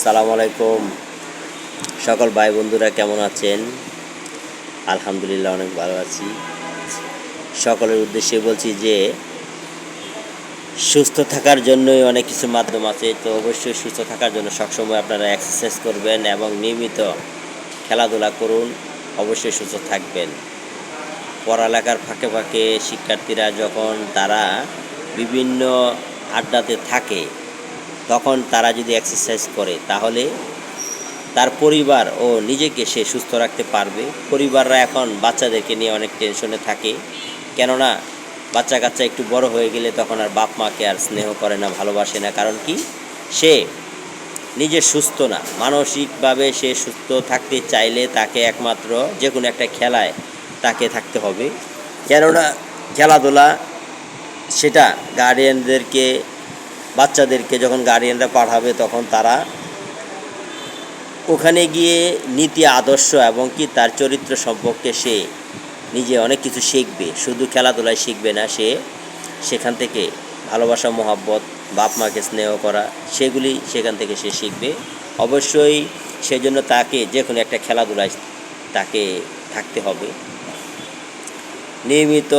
সালাম আলাইকুম। সকল ভাই বন্ধুরা কেমন আছেন? আলহামদুলিল্লাহ অনেক ভালো আছি। সকলের উদ্দেশ্যে বলছি যে, সুস্থ থাকার জন্যই অনেক কিছু মাধ্যম আছে, তো অবশ্যই সুস্থ থাকার জন্য সবসময় আপনারা এক্সারসাইজ করবেন এবং নিয়মিত খেলাধুলা করুন, অবশ্যই সুস্থ থাকবেন। পড়ালেখার ফাঁকে ফাঁকে শিক্ষার্থীরা যখন তারা বিভিন্ন আড্ডাতে থাকে তখন তারা যদি এক্সারসাইজ করে, তাহলে তার পরিবার ও নিজেকে সে সুস্থ রাখতে পারবে। পরিবাররা এখন বাচ্চাদেরকে নিয়ে অনেক টেনশনে থাকে। কেননা বাচ্চা কাচ্চা একটু বড় হয়ে গেলে তখন আর বাপ মাকে আর স্নেহ করে না, ভালোবাসে না। কারণ কি? সে নিজে সুস্থ না। মানসিকভাবে সে সুস্থ থাকতে চাইলে তাকে একমাত্র যে কোনো একটা খেলায় তাকে থাকতে হবে। কেননা খেলাধুলা, সেটা গার্ডিয়ানদেরকে বাচ্চাদেরকে যখন গার্ডিয়ানরা পাঠাবে, তখন তারা ওখানে গিয়ে নীতি, আদর্শ এবং কি তার চরিত্র সম্পর্কে সে নিজে অনেক কিছু শিখবে। শুধু খেলাধুলায় শিখবে না, সে সেখান থেকে ভালোবাসা, মহাব্বত বাপ মাকে স্নেহ করা, সেগুলি সেখান থেকে সে শিখবে। অবশ্যই সেজন্য তাকে যে কোনো একটা খেলাধুলায় তাকে থাকতে হবে। নিয়মিত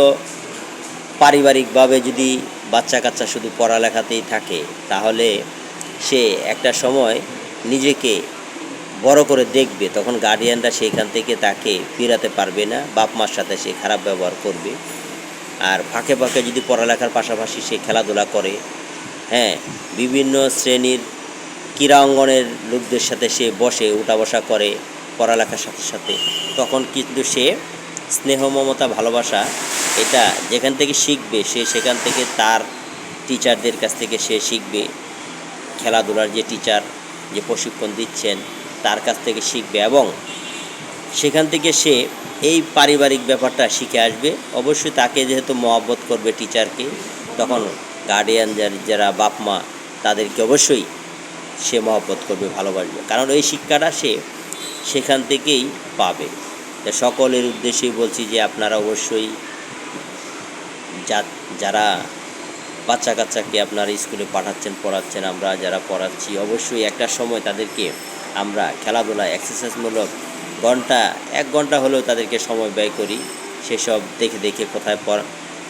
পারিবারিকভাবে যদি বাচ্চা কাচ্চা শুধু পড়ালেখাতেই থাকে, তাহলে সে একটা সময় নিজেকে বড় করে দেখবে, তখন গার্ডিয়ানরা সেইখান থেকে তাকে ফিরাতে পারবে না বাপ মার সাথে সে খারাপ ব্যবহার করবে। আর ফাঁকে ফাঁকে যদি পড়ালেখার পাশাপাশি সে খেলাধুলা করে হ্যাঁ বিভিন্ন শ্রেণির ক্রীড়া অঙ্গনের লোকদের সাথে সে বসে উঠা বসা করে পড়ালেখার সাথে সাথে, তখন কিন্তু সে স্নেহ, মমতা, ভালোবাসা এটা যেখান থেকে শিখবে, সে সেখান থেকে তার টিচারদের কাছ থেকে সে শিখবে। খেলাধুলার যে টিচার যে প্রশিক্ষণ দিচ্ছেন, তার কাছ থেকে শিখবে এবং সেখান থেকে সে এই পারিবারিক ব্যাপারটা শিখে আসবে। অবশ্যই তাকে যেহেতু মহব্বত করবে টিচারকে তখন গার্ডিয়ান যারা বাপ মা তাদেরকে অবশ্যই সে মহব্বত করবে, ভালোবাসবে। কারণ এই শিক্ষাটা সে সেখান থেকেই পাবে। সকলের উদ্দেশ্যেই বলছি যে আপনারা অবশ্যই যারা বাচ্চা কাচ্চাকে আপনারা স্কুলে পাঠাচ্ছেন, পড়াচ্ছেন, আমরা যারা পড়াচ্ছি, অবশ্যই একটা সময় তাদেরকে আমরা খেলাধুলা এক্সারসাইজমূলক ঘণ্টা, এক ঘণ্টা হলেও তাদেরকে সময় ব্যয় করি। সেসব দেখে দেখে কোথায় পর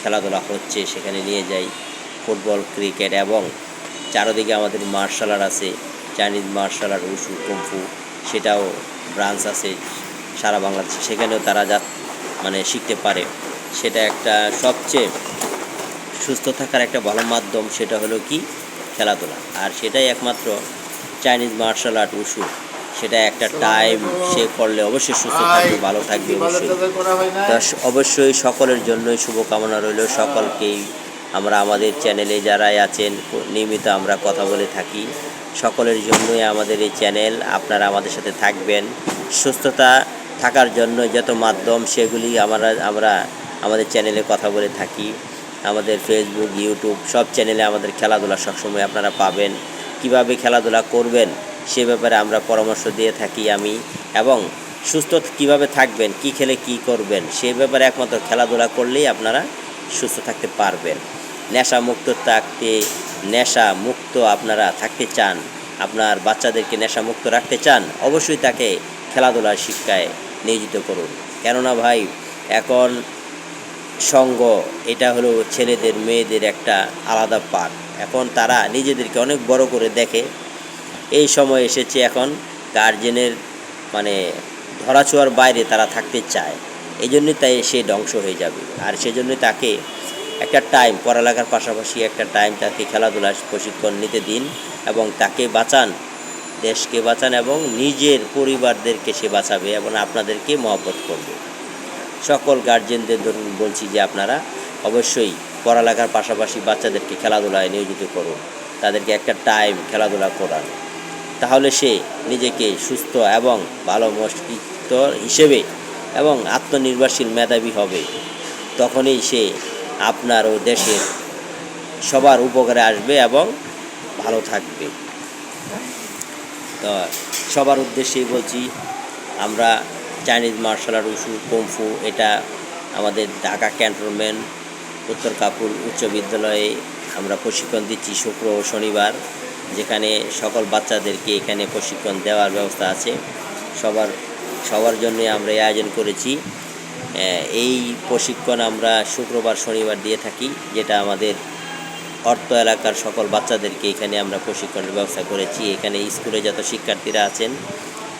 খেলাধুলা হচ্ছে সেখানে নিয়ে যাই। ফুটবল, ক্রিকেট এবং চারদিকে আমাদের মার্শাল আর্ট আছে, Chinese martial art wushu, kung fu, সেটাও ব্রাঞ্চ আছে সারা বাংলাদেশে। সেখানেও তারা যা মানে শিখতে পারে। সেটা একটা সবচেয়ে সুস্থ থাকার একটা ভালো মাধ্যম সেটা হলো কি? খেলাধুলা। আর সেটাই একমাত্র চাইনিজ মার্শাল আর্ট উসু সেটা একটা টাইম সে করলে অবশ্যই সুস্থ থাকবে ভালো থাকবে অবশ্যই। তা অবশ্যই সকলের জন্যই শুভকামনা রইল। সকলকেই আমরা আমাদের চ্যানেলে যারাই আছেন নিয়মিত আমরা কথা বলে থাকি। সকলের জন্যই আমাদের এই চ্যানেল আপনারা আমাদের সাথে থাকবেন। সুস্থতা থাকার জন্য যত মাধ্যম সেগুলি আমরা আমরা আমাদের চ্যানেলে কথা বলে থাকি। আমাদের ফেসবুক ইউটিউব সব চ্যানেলে আমাদের খেলাধুলা সবসময় আপনারা পাবেন। কীভাবে খেলাধুলা করবেন সে ব্যাপারে আমরা পরামর্শ দিয়ে থাকি আমি এবং সুস্থ কীভাবে থাকবেন, কি খেলে কি করবেন সে ব্যাপারে একমাত্র খেলাধুলা করলেই আপনারা সুস্থ থাকতে পারবেন। নেশা মুক্ত থাকতে নেশা মুক্ত আপনারা থাকতে চান, আপনার বাচ্চাদেরকে নেশা মুক্ত রাখতে চান, অবশ্যই তাকে খেলাধুলার শিক্ষায় নিয়োজিত করুন। কেননা ভাই, এখন সঙ্গ, এটা হলো ছেলেদের, মেয়েদের একটা আলাদা পার্ট এখন তারা নিজেদেরকে অনেক বড় করে দেখে। এই সময় এসেছে এখন গার্জেনের মানে ধরাছোঁয়ার বাইরে তারা থাকতে চায়। এই জন্যই তাই সে ধ্বংস হয়ে যাবে। আর সেজন্যই তাকে একটা টাইম পড়ালেখার পাশাপাশি একটা টাইম তাকে খেলাধুলার প্রশিক্ষণ নিতে দিন এবং তাকে বাঁচান, দেশকে বাঁচান এবং নিজের পরিবারদেরকে সে বাঁচাবে এবং আপনাদেরকে মহব্বত করবে। সকল গার্জেনদের ধরুন বলছি যে আপনারা অবশ্যই পড়ালেখার পাশাপাশি বাচ্চাদেরকে খেলাধুলায় নিয়োজিত করুন। তাদেরকে একটা টাইম খেলাধুলা করান। তাহলে সে নিজেকে সুস্থ এবং ভালো মস্তিষ্ক হিসেবে এবং আত্মনির্ভরশীল মেধাবী হবে। তখনই সে আপনার ও দেশের সবার উপকারে আসবে এবং ভালো থাকবে। তো সবার উদ্দেশ্যেই বলছি, আমরা Chinese martial art wushu kung fu এটা আমাদের ঢাকা ক্যান্টনমেন্ট, উত্তর কাপুর উচ্চ বিদ্যালয়ে আমরা প্রশিক্ষণ দিচ্ছি শুক্র ও শনিবার, যেখানে সকল বাচ্চাদেরকে এখানে প্রশিক্ষণ দেওয়ার ব্যবস্থা আছে। সবার সবার জন্য আমরা এই আয়োজন করেছি। এই প্রশিক্ষণ আমরা শুক্রবার, শনিবার দিয়ে থাকি, যেটা আমাদের অর্থ এলাকার সকল বাচ্চাদেরকে এখানে আমরা প্রশিক্ষণের ব্যবস্থা করেছি। এখানে স্কুলে যত শিক্ষার্থীরা আছেন,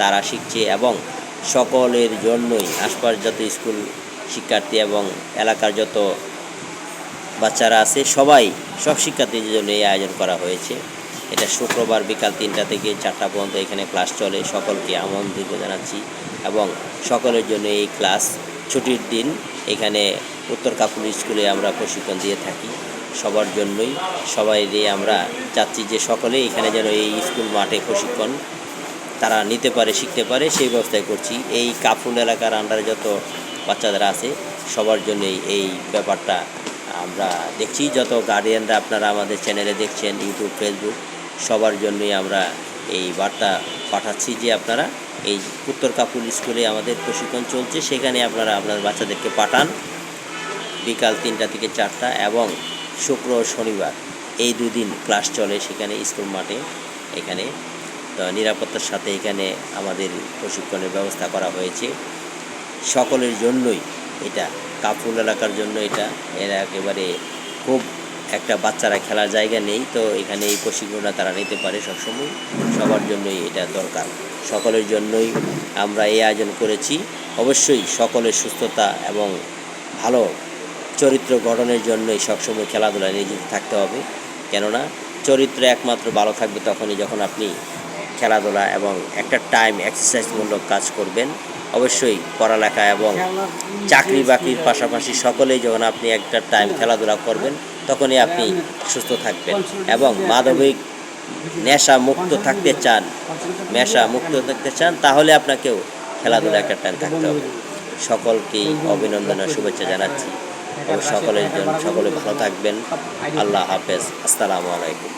তারা শিখছে এবং সকলের জন্যই আশপাশ যত স্কুল শিক্ষার্থী এবং এলাকার যত বাচ্চারা আছে, সবাই, সব শিক্ষার্থীদের জন্য এই আয়োজন করা হয়েছে। এটা শুক্রবার বিকাল তিনটা থেকে চারটা পর্যন্ত এখানে ক্লাস চলে। সকলকে আমন্ত্রিত জানাচ্ছি এবং সকলের জন্য এই ক্লাস ছুটির দিন এখানে উত্তর কাপুর স্কুলে আমরা প্রশিক্ষণ দিয়ে থাকি। সবার জন্যই সবাই দিয়ে আমরা চাচ্ছি যে সকলে এখানে যেন এই স্কুল মাঠে প্রশিক্ষণ তারা নিতে পারে, শিখতে পারে, সেই ব্যবস্থাই করছি। এই কাফুল এলাকার আন্ডারে যত বাচ্চাদের আছে, সবার জন্যই এই ব্যাপারটা আমরা দেখছি। যত গার্ডিয়ানরা আপনারা আমাদের চ্যানেলে দেখছেন ইউটিউব ফেসবুক সবার জন্যই আমরা এই বার্তা পাঠাচ্ছি যে আপনারা এই উত্তর কাপুল স্কুলে আমাদের প্রশিক্ষণ চলছে। সেখানে আপনারা আপনার বাচ্চাদেরকে পাঠান বিকাল তিনটা থেকে চারটা এবং শুক্র শনিবার। এই দুদিন ক্লাস চলে সেখানে স্কুল মাঠে। এখানে তো নিরাপত্তার সাথে এখানে আমাদের প্রশিক্ষণের ব্যবস্থা করা হয়েছে। সকলের জন্যই এটা কাপুল এলাকার জন্য এটা। এরা একেবারে খুব একটা বাচ্চারা খেলার জায়গা নেই, তো এখানে এই প্রশিক্ষণটা তারা নিতে পারে সবসময়। সবার জন্যই এটা দরকার। সকলের জন্যই আমরা এই আয়োজন করেছি। অবশ্যই সকলের সুস্থতা এবং ভালো চরিত্র গঠনের জন্যই সবসময় খেলাধুলায় নিয়োজিত থাকতে হবে। কেননা চরিত্র একমাত্র ভালো থাকবে তখনই যখন আপনি খেলাধুলা এবং একটা টাইম এক্সারসাইজমূলক কাজ করবেন। অবশ্যই পড়ালেখা এবং চাকরি বাকরির পাশাপাশি সকলেই যখন আপনি একটা টাইম খেলাধুলা করবেন, তখনই আপনি সুস্থ থাকবেন এবং মাদবিক নেশা মুক্ত থাকতে চান, নেশা মুক্ত থাকতে চান, তাহলে আপনাকেও খেলাধুলা একটা টাইম থাকতে হবে। সকলকেই অভিনন্দন ও শুভেচ্ছা জানাচ্ছি। সকলের জন্য সকলে ভালো থাকবেন। আল্লাহ হাফেজ। আসসালামু আলাইকুম।